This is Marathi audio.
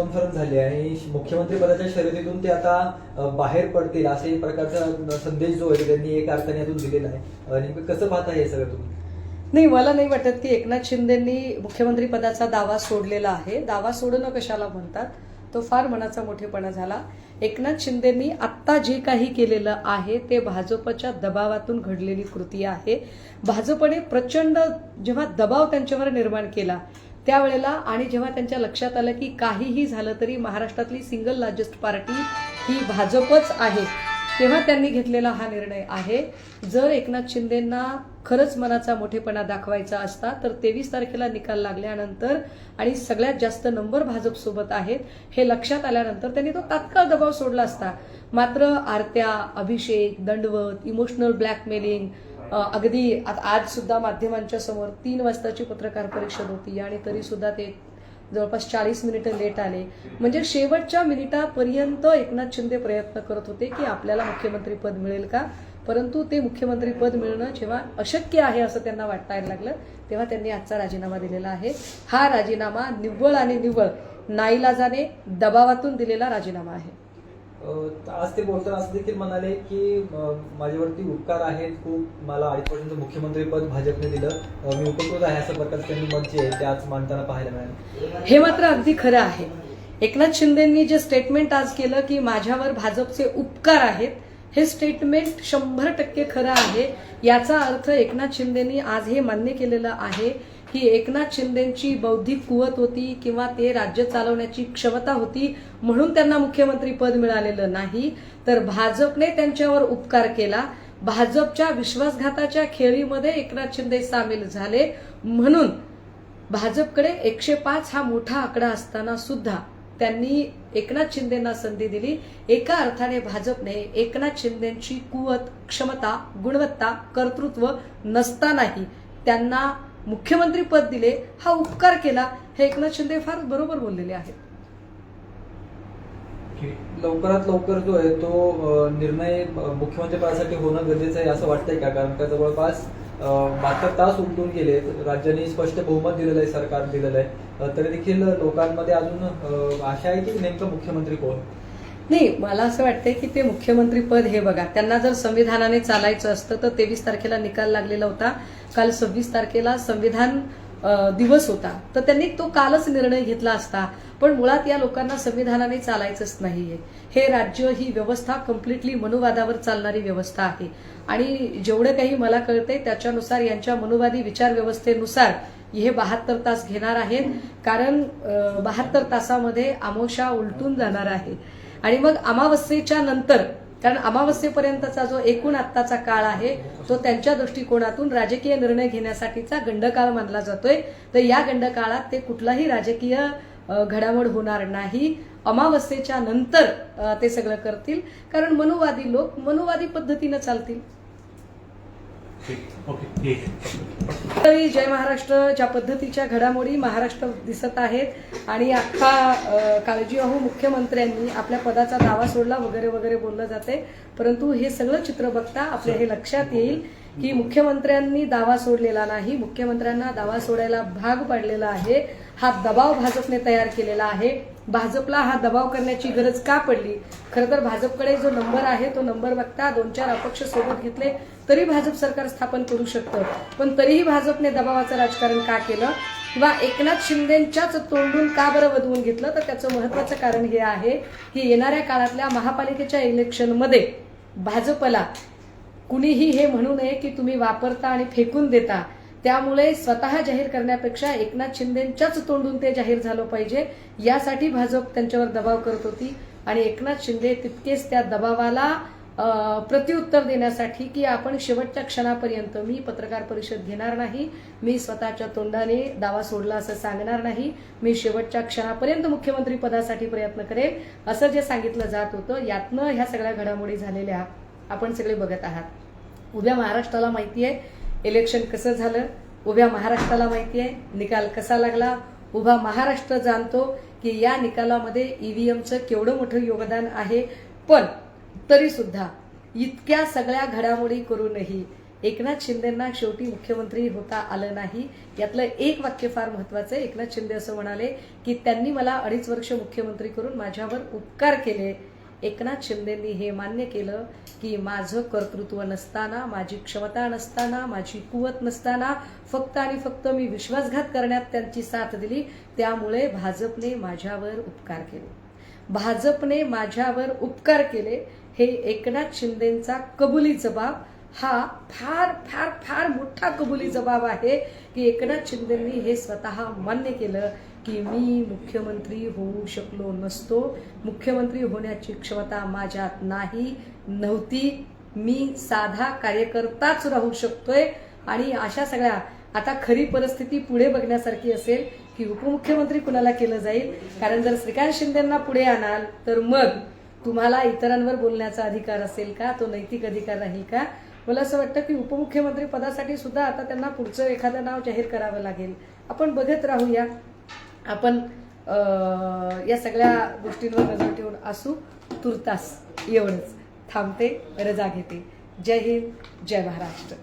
कॉन्फरन्स झाली आणि मुख्यमंत्री पदाच्या शर्यतीतून ते आता बाहेर पडतील असे एक प्रकारचा संदेश जो आहे त्यांनी एक अर्थाने यातून दिलेला आहे. नेमकं कसं पाहता हे सगळं तुम्ही? नाही मला नाही वाटत की एकनाथ शिंदेंनी मुख्यमंत्री पदाचा दावा सोडलेला आहे. दावा सोडणं कशाला म्हणतात? तो फार मनाचा मोठेपणा झाला. एकनाथ शिंदेंनी आत्ता जे काही केलेलं आहे ते भाजपच्या दबावातून घडलेली कृती आहे. भाजपने प्रचंड जेव्हा दबाव त्यांच्यावर निर्माण केला त्यावेळेला आणि जेव्हा त्यांच्या लक्षात आलं की काहीही झालं तरी महाराष्ट्रातली सिंगल लार्जेस्ट पार्टी ही भाजपच आहे तेव्हा त्यांनी घेतलेला हा निर्णय आहे. जर एकनाथ शिंदेंना खरंच मनाचा मोठेपणा दाखवायचा असता तर तेवीस तारखेला निकाल लागल्यानंतर आणि सगळ्यात जास्त नंबर भाजपसोबत आहेत हे लक्षात आल्यानंतर त्यांनी तो तात्काळ दबाव सोडला असता. मात्र आरत्या अभिषेक दंडवत इमोशनल ब्लॅकमेलिंग अगदी आज सुद्धा माध्यमांच्या समोर तीन वाजताची पत्रकार परिषद होती आणि तरी सुद्धा ते जवळपास चाळीस मिनिटं लेट आले. म्हणजे शेवटच्या मिनिटापर्यंत एकनाथ शिंदे प्रयत्न करत होते की आपल्याला मुख्यमंत्री पद मिळेल का? परंतु ते मुख्यमंत्री पद मिळणं जेव्हा अशक्य आहे असं त्यांना वाटायला लागलं तेव्हा त्यांनी आजचा राजीनामा दिलेला आहे. हा राजीनामा निव्वळ आणि निव्वळ नाईलाजाने दबावातून दिलेला राजीनामा आहे. आज ते बोलताना असं देखील म्हणाले की माझ्यावरती उपकार आहेत खूप मला आजपर्यंत मुख्यमंत्री पद भाजपने दिलं. मी उपकृत आहे असं प्रकारचं त्यांनी मत जे आहे ते आज मांडताना पाहायला मिळालं. हे मात्र अगदी खरं आहे. एकनाथ शिंदेंनी जे स्टेटमेंट आज केलं की माझ्यावर भाजपचे उपकार आहेत हे स्टेटमेंट शंभर टक्के खरं आहे. याचा अर्थ एकनाथ शिंदेनी आज हे मान्य केलेलं आहे की एकनाथ शिंदेची बौद्धिक कुवत होती किंवा ते राज्य चालवण्याची क्षमता होती म्हणून त्यांना मुख्यमंत्री पद मिळालेलं नाही. तर भाजपने त्यांच्यावर उपकार केला. भाजपच्या विश्वासघाताच्या खेळीमध्ये एकनाथ शिंदे सामील झाले. म्हणून भाजपकडे एकशे पाच हा मोठा आकडा असताना सुद्धा त्यांनी एकनाथ शिंदेना संधी दिली. एका अर्थाने भाजपने एकनाथ शिंदेची कुवत क्षमता गुणवत्ता कर्तृत्व नसतानाही त्यांना मुख्यमंत्री पद दिले हा उपकार केला हे एकनाथ शिंदे फार बरोबर बोललेले आहेत. लवकरात लवकर जो आहे तो निर्णय मुख्यमंत्री पदासाठी होणं गरजेचं आहे असं वाटतंय का? कारण का जवळपास बहात्तर तास उमटून गेले. राज्याने स्पष्ट बहुमत दिलेलं आहे सरकार दिलेलं आहे. तरी देखील लोकांमध्ये अजून आशा आहे की नेमकं मुख्यमंत्री कोण? नाही मला असं वाटतंय की ते मुख्यमंत्री पद हे बघा. त्यांना जर संविधानाने चालायचं असतं तर तेवीस तारखेला निकाल लागलेला होता. काल सव्वीस तारखेला संविधान दिवस होता. तर त्यांनी तो कालच निर्णय घेतला असता. पण मुळात या लोकांना संविधानाने चालायचंच नाहीये. हे राज्य ही व्यवस्था कम्प्लिटली मनुवादावर चालणारी व्यवस्था आहे. आणि जेवढं काही मला कळतंय त्याच्यानुसार यांच्या मनुवादी विचार व्यवस्थेनुसार हे बहात्तर तास घेणार आहेत. कारण बहात्तर तासामध्ये आमोशा उलटून जाणार आहे. आणि मग अमावस्येच्या नंतर कारण अमावस्येपर्यंतचा जो एकूण आत्ताचा काळ आहे तो त्यांच्या दृष्टिकोनातून राजकीय निर्णय घेण्यासाठीचा गंडकाळ मानला जातोय. तर या गंडकाळात ते कुठलाही राजकीय घडामोड होणार नाही. अमावस्येच्या नंतर ते सगळं करतील. कारण मनुवादी लोक मनुवादी पद्धतीनं चालतील. तरी जय महाराष्ट्र ज्या पद्धतीच्या घडामोडी महाराष्ट्र दिसत आहेत आणि अख्खा काळजी अहो मुख्यमंत्र्यांनी आपल्या पदाचा दावा सोडला वगैरे वगैरे बोललं जाते. परंतु हे सगळं चित्र बघता आपल्या हे लक्षात येईल की मुख्यमंत्र्यांनी दावा सोडलेला नाही. मुख्यमंत्र्यांना दावा सोडायला भाग पाडलेला आहे. हा दबाव भाजपने तयार केलेला आहे. भाजपला हा दबाव करण्याची गरज का पडली? खरं तर भाजपकडे जो नंबर आहे तो नंबर बघता दोन चार अपक्ष सोबत घेतले तरी भाजप सरकार स्थापन करू शकतं. पण तरीही भाजपने दबावाचं राजकारण का केलं? किंवा एकनाथ शिंदेच्याच तोंडून का बरं वधवून घेतलं? तर त्याचं महत्वाचं कारण हे आहे की येणाऱ्या काळातल्या महापालिकेच्या इलेक्शनमध्ये भाजपला कुणीही हे म्हणू नये की तुम्ही वापरता आणि फेकून देता. त्यामुळे स्वतः जाहीर करण्यापेक्षा एकनाथ शिंदेच्याच तोंडून ते जाहीर झालं पाहिजे. यासाठी भाजप त्यांच्यावर दबाव करत होती. आणि एकनाथ शिंदे तितकेच त्या दबावाला प्रत्युत्तर देण्यासाठी की आपण शेवटच्या क्षणापर्यंत मी पत्रकार परिषद घेणार नाही मी स्वतःच्या तोंडाने दावा सोडला असं सांगणार नाही मी शेवटच्या क्षणापर्यंत मुख्यमंत्री पदासाठी प्रयत्न करेन असं जे सांगितलं जात होतं यातनं ह्या सगळ्या घडामोडी झालेल्या आपण सगळे बघत आहात. उद्या महाराष्ट्राला माहिती आहे इलेक्शन कसं झालं? उभ्या महाराष्ट्राला माहिती आहे. निकाल कसा लागला? उभा महाराष्ट्र जाणतो की या निकालामध्ये ईव्हीएमचं केवढं मोठं योगदान आहे. पण तरी सुद्धा इतक्या सगळ्या घडामोडी करूनही एकनाथ शिंदेंना शेवटी मुख्यमंत्री होता आलं नाही. यातलं एक वाक्य फार महत्वाचं आहे. एकनाथ शिंदे असं म्हणाले की त्यांनी मला अडीच वर्ष मुख्यमंत्री करून माझ्यावर उपकार केले. एकनाथ शिंदेंनी हे मान्य केलं की माझं कर्तृत्व नसताना माझी क्षमता नसताना माझी कुवत नसताना फक्त आणि फक्त मी विश्वासघात करण्यात त्यांची साथ दिली. त्यामुळे भाजपने माझ्यावर उपकार केले. भाजपने माझ्यावर उपकार केले हे एकनाथ शिंदेंचा कबुली जबाब हा फार फार फार मोठा कबुली जबाब आहे की एकनाथ शिंदेंनी हे स्वतः मान्य केलं की मी मुख्यमंत्री होऊ शकलो नसतो. मुख्यमंत्री होण्याची क्षमता माझ्यात नाही नव्हती. मी साधा कार्यकर्ताच राहू शकतोय. आणि अशा सगळ्या आता खरी परिस्थिती पुढे बघण्यासारखी असेल की उपमुख्यमंत्री कुणाला केलं जाईल? कारण जर श्रीकांत शिंदेना पुढे आणाल तर मग तुम्हाला इतरांवर बोलण्याचा अधिकार असेल का? तो नैतिक अधिकार राहील का? मला असं वाटतं की उपमुख्यमंत्री पदासाठी सुद्धा आता त्यांना पुढचं एखादं नाव जाहीर करावं लागेल. आपण बघत राहूया. आपण या सगळ्या गोष्टींवर नजर ठेवून असू. तुर्तास एवढंच. थांबते रजा घेते. जय हिंद जय महाराष्ट्र.